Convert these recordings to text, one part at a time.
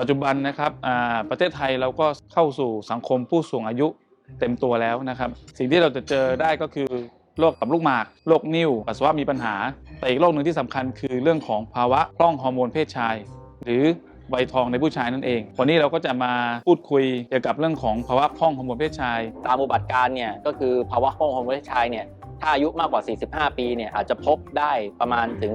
ปัจจุบันนะครับอ่าประเทศไทยเราก็เข้าสู่สังคมผู้สูงอายุเต็มตัวแล้วนะครับ สิ่งที่เราจะเจอได้ก็คือโรคกับลูกหมากโรคนิ่วปัสสาวะมีปัญหา แต่อีกโรคหนึ่งที่สำคัญคือเรื่องของภาวะพร่องฮอร์โมนเพศชาย หรือวัยทองในผู้ชายนั่นเอง วันนี้เราก็จะมาพูดคุยเกี่ยวกับเรื่องของภาวะพร่องฮอร์โมนเพศชาย ตามอุบัติการเนี่ยก็คือภาวะห้องฮอร์โมนเพศชายเนี่ย ถ้าอายุมากกว่า 45 ปีเนี่ยอาจจะพบได้ประมาณถึง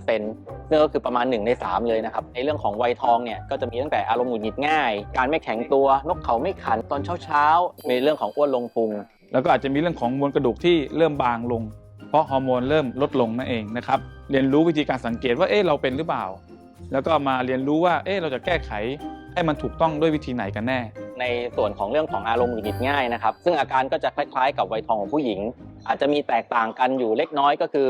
33%ซึ่งก็คือประมาณ 1 ใน 3 เลยนะครับ ในเรื่องของวัยทองเนี่ยก็จะมีตั้งแต่อารมณ์หงุดหงิดง่าย การไม่แข็งตัวนกเขาไม่ขันตอนเช้าๆ มีเรื่องของอ้วนลงพุง แล้วก็อาจจะมีเรื่องของมวลกระดูกที่เริ่มบางลง เพราะฮอร์โมนเริ่มลดลงนั่นเองนะครับเรียนรู้วิธีการสังเกตว่าเอ๊ะเราเป็นหรือเปล่า แล้วก็มาเรียนรู้ว่าเอ๊ะเราจะแก้ไขให้มันถูกต้องด้วยวิธีไหนกันแน่ ในส่วนของเรื่องของอารมณ์หงุดหงิดง่ายนะครับ ซึ่งอาการก็จะคล้ายๆ กับวัยทองของผู้หญิง อาจจะมีแตกต่างกันอยู่เล็กน้อยก็คือ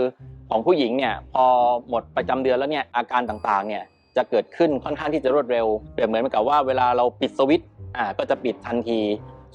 ของผู้หญิงเนี่ยพอหมดประจำเดือนแล้วเนี่ยอาการต่างๆเนี่ยจะเกิดขึ้นค่อนข้างที่จะรวดเร็วเปรียบเหมือนกับว่าเวลาเราปิดสวิตช์อ่าก็จะปิดทันที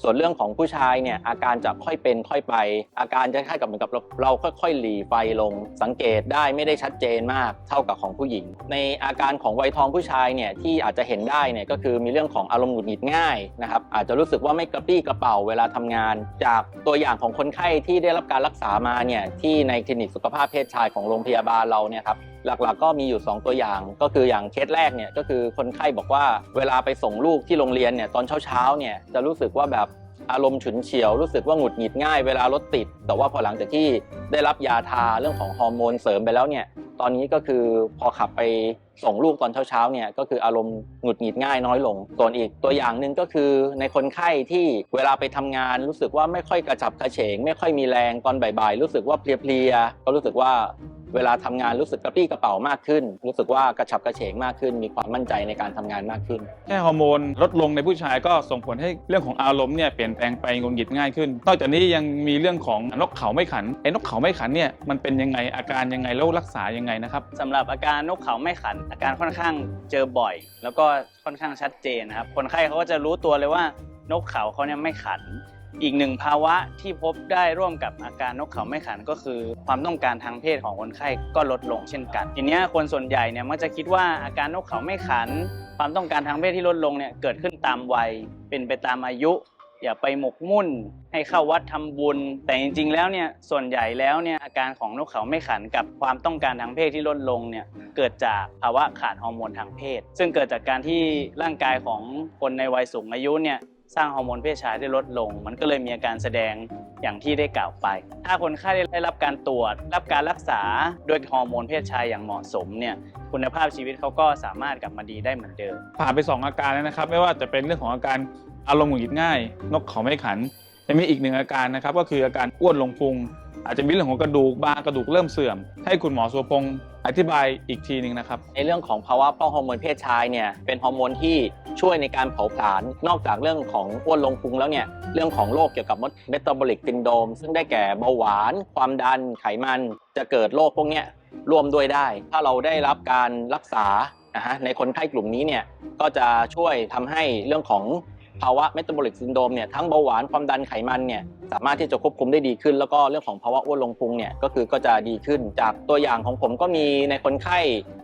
ส่วนเรื่องของผู้ชายเนี่ยอาการจะค่อยเป็นค่อยไป อาการจะคล้ายกับเหมือนกับเราเราค่อย ๆ หลีไฟลง สังเกตได้ไม่ได้ชัดเจนมากเท่ากับของผู้หญิง ในอาการของวัยทองผู้ชายเนี่ยที่อาจจะเห็นได้เนี่ยก็คือมีเรื่องของอารมณ์หงุดหงิดง่ายนะครับอาจจะรู้สึกว่าไม่กระปี้กระเป๋าเวลาทำงาน จากตัวอย่างของคนไข้ที่ได้รับการรักษามาเนี่ยที่ในคลินิกสุขภาพเพศชายของโรงพยาบาลเราเนี่ยครับ หลักๆ ก็มีอยู่ 2 ตัวอย่าง ก็คืออย่างเคสแรกเนี่ยก็คือคนไข้บอกว่าเวลาไปส่งลูกที่โรงเรียนเนี่ยตอนเช้าๆเนี่ยจะรู้สึกว่าแบบอารมณ์ฉุนเฉียวรู้สึกว่าหงุดหงิดง่ายเวลารถติด แต่ว่าพอหลังจากที่ได้รับยาทาเรื่องของฮอร์โมนเสริมไปแล้วเนี่ยตอนนี้ก็คือพอขับไปส่งลูกตอนเช้าๆเนี่ยก็คืออารมณ์หงุดหงิดง่ายน้อยลงส่วนอีกตัวอย่างหนึ่งก็คือในคนไข้ที่เวลาไปทำงานรู้สึกว่าไม่ค่อยกระฉับกระเฉง ไม่ค่อยมีแรงตอนบ่ายๆรู้สึกว่าเพลียๆก็รู้สึกว่า เวลาทำงานรู้สึกกระปรี้กระเป๋ามากขึ้น รู้สึกว่ากระฉับกระเฉงมากขึ้น มีความมั่นใจในการทำงานมากขึ้น แค่ฮอร์โมนลดลงในผู้ชายก็ส่งผลให้เรื่องของอารมณ์เนี่ยเปลี่ยนแปลงไปงุนหงิดง่ายขึ้น นอกจากนี้ยังมีเรื่องของนกเขาไม่ขันไอ้นกเขาไม่ขันเนี่ยมันเป็นยังไงอาการยังไงแล้วรักษายังไงนะครับสำหรับอาการนกเขาไม่ขัน อาการค่อนข้างเจอบ่อย แล้วก็ค่อนข้างชัดเจนนะครับคนไข้เขาก็จะรู้ตัวเลยว่านกเขาเขาเนี่ยไม่ขัน อีกหนึ่งภาวะที่พบได้ร่วมกับอาการนกเขาไม่ขันก็คือ ความต้องการทางเพศของคนไข้ก็ลดลงเช่นกันทีนี้คนส่วนใหญ่เนี่ยมักจะคิดว่าอาการนกเขาไม่ขัน ความต้องการทางเพศที่ลดลงเนี่ยเกิดขึ้นตามวัย เป็นไปตามอายุ อย่าไปหมกมุ่น ให้เข้าวัดทำบุญ แต่จริงๆแล้วเนี่ยส่วนใหญ่แล้วเนี่ยอาการของนกเขาไม่ขันกับความต้องการทางเพศที่ลดลงเนี่ยเกิดจากภาวะขาดฮอร์โมนทางเพศ ซึ่งเกิดจากการที่ร่างกายของคนในวัยสูงอายุเนี่ย สร้างฮอร์โมนเพศชายได้ลดลง มันก็เลยมีอาการแสดงอย่างที่ได้กล่าวไป ถ้าคนไข้ได้รับการตรวจ รับการรักษาด้วยฮอร์โมนเพศชายอย่างเหมาะสมเนี่ยคุณภาพชีวิตเขาก็สามารถกลับมาดีได้เหมือนเดิม ผ่านไป 2 อาการแล้วนะครับ ไม่ว่าจะเป็นเรื่องของอาการอารมณ์หงุดหงิดง่าย นกเขาไม่ขันยังมีอีกหนึ่งอาการนะครับก็คืออาการอ้วนลงพุง อาจจะมีเรื่องของกระดูกบางกระดูกเริ่มเสื่อม ให้คุณหมอสุพงศ์อธิบายอีกทีหนึ่งนะครับ ในเรื่องของภาวะพร่องฮอร์โมนเพศชายเนี่ยเป็นฮอร์โมนที่ช่วยในการเผาผลาญนอกจากเรื่องของอ้วนลงพุงแล้วเนี่ยเรื่องของโรคเกี่ยวกับเมตาบอลิกซินโดมซึ่งได้แก่เบาหวาน ความดันไขมัน จะเกิดโรคพวกนี้ร่วมด้วยได้ ถ้าเราได้รับการรักษาในคนไข้กลุ่มนี้เนี่ยก็จะช่วยทำให้เรื่องของ ภาวะเมตาบอลิกซินโดมเนี่ยทั้งเบาหวานความดันไขมันเนี่ยสามารถที่จะควบคุมได้ดีขึ้น แล้วก็เรื่องของภาวะอ้วนลงพุงเนี่ยก็คือก็จะดีขึ้นจากตัวอย่างของผมก็มีในคนไข้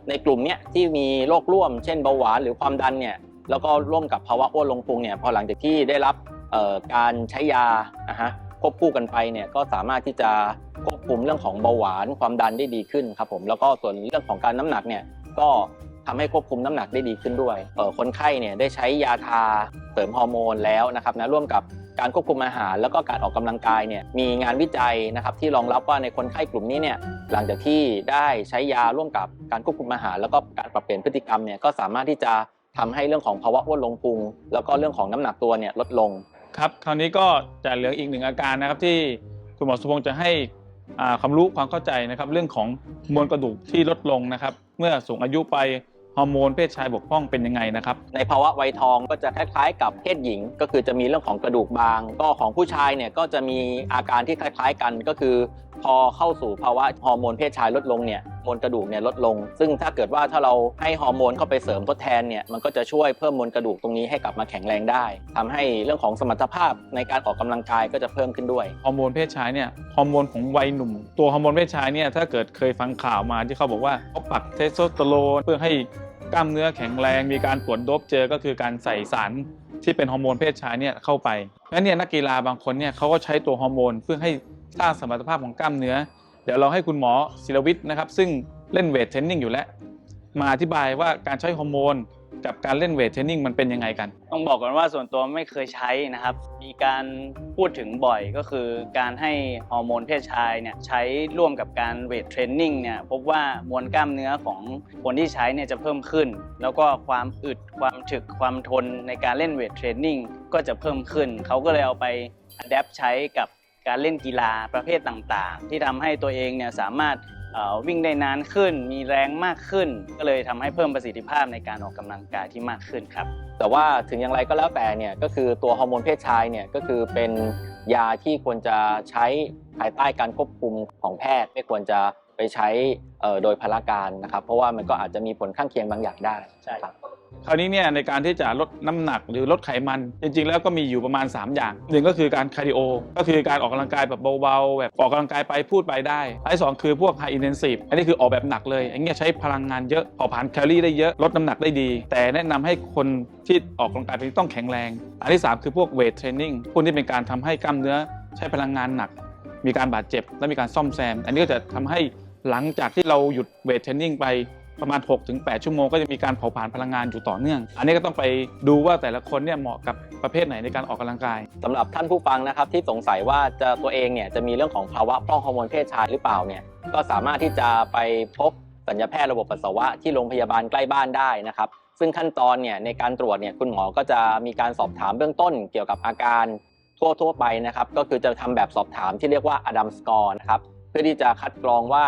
ในกลุ่มเนี้ยที่มีโรคร่วม เช่นเบาหวานหรือความดันเนี่ยแล้วก็ร่วมกับภาวะอ้วนลงพุงเนี่ยพอหลังจากที่ได้รับการใช้ยานะฮะควบคู่กันไปเนี่ยก็สามารถที่จะควบคุมเรื่องของเบาหวานความดันได้ดีขึ้นครับผมแล้วก็ส่วนเรื่องของการน้ำหนักเนี่ยก็ ทำให้ควบคุมน้ำหนักได้ดีขึ้นด้วยคนไข้เนี่ยได้ใช้ยาทาเสริมฮอร์โมนแล้วนะครับนะร่วมกับการควบคุมอาหารแล้วก็การออกกำลังกายเนี่ยมีงานวิจัยนะครับที่รองรับว่าในคนไข้กลุ่มนี้เนี่ยหลังจากที่ได้ใช้ยาร่วมกับการควบคุมอาหาร แล้วก็การปรับเปลี่ยนพฤติกรรมเนี่ยก็สามารถที่จะทำให้เรื่องของภาวะอ้วนลงพุง แล้วก็เรื่องของน้ำหนักตัวเนี่ยลดลงครับคราวนี้ก็จะเหลืออีกหนึ่งอาการนะครับที่คุณหมอสุพงศ์จะให้ความรู้ความเข้าใจนะครับเรื่องของมวลกระดูกที่ลดลงนะครับ เมื่อสูงอายุไป ฮอร์โมนเพศชายบกพร่องเป็นยังไงนะครับ ในภาวะวัยทองก็จะคล้ายๆกับเพศหญิง ก็คือจะมีเรื่องของกระดูกบาง ก็ของผู้ชายเนี่ยก็จะมีอาการที่คล้ายๆกันก็คือ พอเข้าสู่ภาวะฮอร์โมนเพศชายลดลงเนี่ยมวลกระดูกเนี่ยลดลง ซึ่งถ้าเกิดว่าถ้าเราให้ฮอร์โมนเข้าไปเสริมทดแทนเนี่ยมันก็จะช่วยเพิ่มมวลกระดูกตรงนี้ให้กลับมาแข็งแรงได้ทำให้เรื่องของสมรรถภาพในการออกกำลังกายก็จะเพิ่มขึ้นด้วยฮอร์โมนเพศชายเนี่ยฮอร์โมนของวัยหนุ่ม ตัวฮอร์โมนเพศชายเนี่ยถ้าเกิดเคยฟังข่าวมาที่เขาบอกว่าเขาปักเทสโทสเตอโรนเพื่อให้กล้ามเนื้อแข็งแรง มีการตรวจดบเจอก็คือการใส่สารที่เป็นฮอร์โมนเพศชายเนี่ยเข้าไปงั้นเนี่ยนักกีฬาบางคนเนี่ยเขาก็ใช้ตัวฮอร์โมนเพื่อให้สร้างสมรรถภาพของกล้ามเนื้อ ดี๋ยวเราให้คุณหมอศิลวิทย์นะครับ ซึ่งเล่นเวทเทรนนิ่งอยู่แล้ว มาอธิบายว่าการใช้ฮอร์โมนกับการเล่นเวทเทรนนิ่งมันเป็นยังไงกัน ต้องบอกก่อนว่าส่วนตัวไม่เคยใช้นะครับ มีการพูดถึงบ่อยก็คือการให้ฮอร์โมนเพศชายเนี่ยใช้ร่วมกับการเวทเทรนนิ่งเนี่ยพบว่ามวลกล้ามเนื้อของคนที่ใช้เนี่ยจะเพิ่มขึ้น แล้วก็ความอึดความถึกความทนในการเล่นเวทเทรนนิ่งก็จะเพิ่มขึ้น เขาก็เลยเอาไปอัดแอปใช้กับ การเล่นกีฬาประเภทต่างๆ ที่ทำให้ตัวเองเนี่ยสามารถวิ่งได้นานขึ้น มีแรงมากขึ้น ก็เลยทำให้เพิ่มประสิทธิภาพในการออกกำลังกายที่มากขึ้นครับ แต่ว่าถึงอย่างไรก็แล้วแต่เนี่ยก็คือตัวฮอร์โมนเพศชายเนี่ยก็คือเป็นยาที่ควรจะใช้ภายใต้การควบคุมของแพทย์ ไม่ควรจะไปใช้โดยพละการนะครับ เพราะว่ามันก็อาจจะมีผลข้างเคียงบางอย่างได้ใช่ครับ คราวนี้เนี่ยในการที่จะลดน้ำหนักหรือลดไขมัน จริง ๆ แล้วก็มีอยู่ประมาณ 3 อย่างหนึ่งก็คือการคาร์ดิโอ ก็คือการออกกำลังกายแบบเบาๆแบบออกกำลังกายไปพูดไปได้อันที่สองคือพวกไฮอินเทนซีฟอันนี้คือออกแบบหนักเลยอันนี้ใช้พลังงานเยอะเผาผลาญแคลอรี่ได้เยอะลดน้ำหนักได้ดี แต่แนะนำให้คนที่ออกกำลังกายเป็นต้องแข็งแรง อันที่สามคือพวกเวทเทรนนิ่งพวกนี้เป็นการทำให้กล้ามเนื้อใช้พลังงานหนัก มีการบาดเจ็บและมีการซ่อมแซม อันนี้ก็จะทำให้หลังจากที่เราหยุดเวทเทรนนิ่งไป ประมาณ 6-8 ชั่วโมงก็จะมีการเผาผลาญพลังงานอยู่ต่อเนื่อง อันนี้ก็ต้องไปดูว่าแต่ละคนเนี่ยเหมาะกับประเภทไหนในการออกกำลังกายสำหรับท่านผู้ฟังนะครับที่สงสัยว่าจะตัวเองเนี่ยจะมีเรื่องของภาวะพร่องฮอร์โมนเพศชายหรือเปล่าเนี่ยก็สามารถที่จะไปพบสัญญาแพทย์ระบบปัสสาวะที่โรงพยาบาลใกล้บ้านได้นะครับซึ่งขั้นตอนเนี่ยในการตรวจเนี่ยคุณหมอก็จะมีการสอบถามเบื้องต้นเกี่ยวกับอาการทั่วทั่วๆไปนะครับก็คือจะทำแบบสอบถามที่เรียกว่าอดัมสกอร์นะครับเพื่อที่จะคัดกรองว่า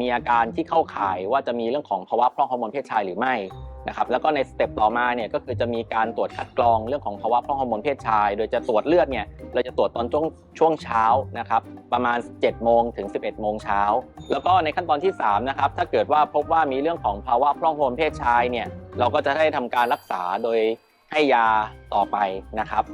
มีอาการที่เข้าข่ายว่าจะมีเรื่องของภาวะพร่องฮอร์โมนเพศชายหรือไม่นะครับแล้วก็ในสเต็ปต่อมาเนี่ยก็คือจะมีการตรวจคัดกรองเรื่องของภาวะพร่องฮอร์โมนเพศชาย โดยจะตรวจเลือดเนี่ยเราจะตรวจตอนช่วงช่วงเช้านะครับประมาณ 7 โมงถึง 11 โมงเช้า แล้วก็ในขั้นตอนที่3นะครับถ้าเกิดว่าพบว่ามีเรื่องของภาวะพร่องฮอร์โมนเพศชายเนี่ยเราก็จะได้ทำการรักษาโดยให้ยาต่อไปนะครับ